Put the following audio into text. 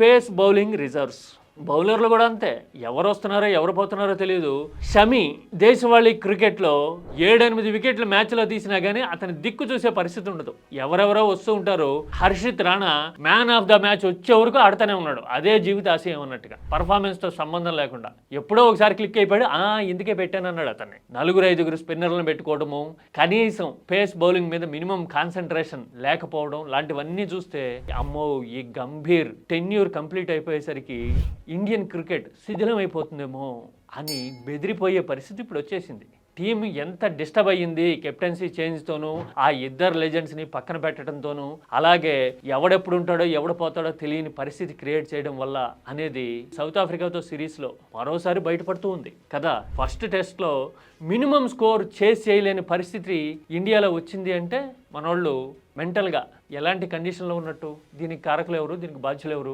Pace bowling reserves బౌలర్లు కూడా అంతే. ఎవరు వస్తున్నారో ఎవరు పోతున్నారో తెలియదు షమి దేశవాళీ క్రికెట్లో ఏడెనిమిది వికెట్లు మ్యాచ్లో తీసినా కానీ అతని దిక్కు చూసే పరిస్థితి ఉండదు. ఎవరెవరో వస్తూ ఉంటారు. Harshit Rana man of the match వచ్చే వరకు ఆడుతూనే ఉన్నాడు. అదే జీవిత ఆశయం అన్నట్టుగా. పర్ఫార్మెన్స్తో సంబంధం లేకుండా. ఎప్పుడో ఒకసారి క్లిక్ అయిపోయాడు. ఆ ఇందుకే పెట్టానన్నాడు అతన్ని. నలుగురు ఐదుగురు స్పిన్నర్లను పెట్టుకోవడము కనీసం పేస్ బౌలింగ్ మీద మినిమం కాన్సన్ట్రేషన్ లేకపోవడం లాంటివన్నీ చూస్తే అమ్మో ఈ గంభీర్ టెన్యూర్ కంప్లీట్ అయిపోయేసరికి ఇండియన్ క్రికెట్ శిథిలం అయిపోతుందేమో అని బెదిరిపోయే పరిస్థితి ఇప్పుడు వచ్చేసింది. టీం ఎంత డిస్టర్బ్ అయ్యింది కెప్టెన్సీ చేంజ్తోనూ ఆ ఇద్దరు లెజెండ్స్ని పక్కన పెట్టడంతోనూ అలాగే ఎవడెప్పుడు ఉంటాడో ఎవడు పోతాడో తెలియని పరిస్థితి క్రియేట్ చేయడం వల్ల అనేది సౌత్ ఆఫ్రికాతో సిరీస్లో మరోసారి బయటపడుతూ ఉంది. కదా ఫస్ట్ టెస్ట్లో మినిమం స్కోర్ చేసి చేయలేని పరిస్థితి ఇండియాలో వచ్చింది అంటే మనోళ్ళు మెంటల్గా ఎలాంటి కండిషన్లో ఉన్నట్టు? దీనికి కారకులు ఎవరు? దీనికి బాధ్యులు ఎవరు?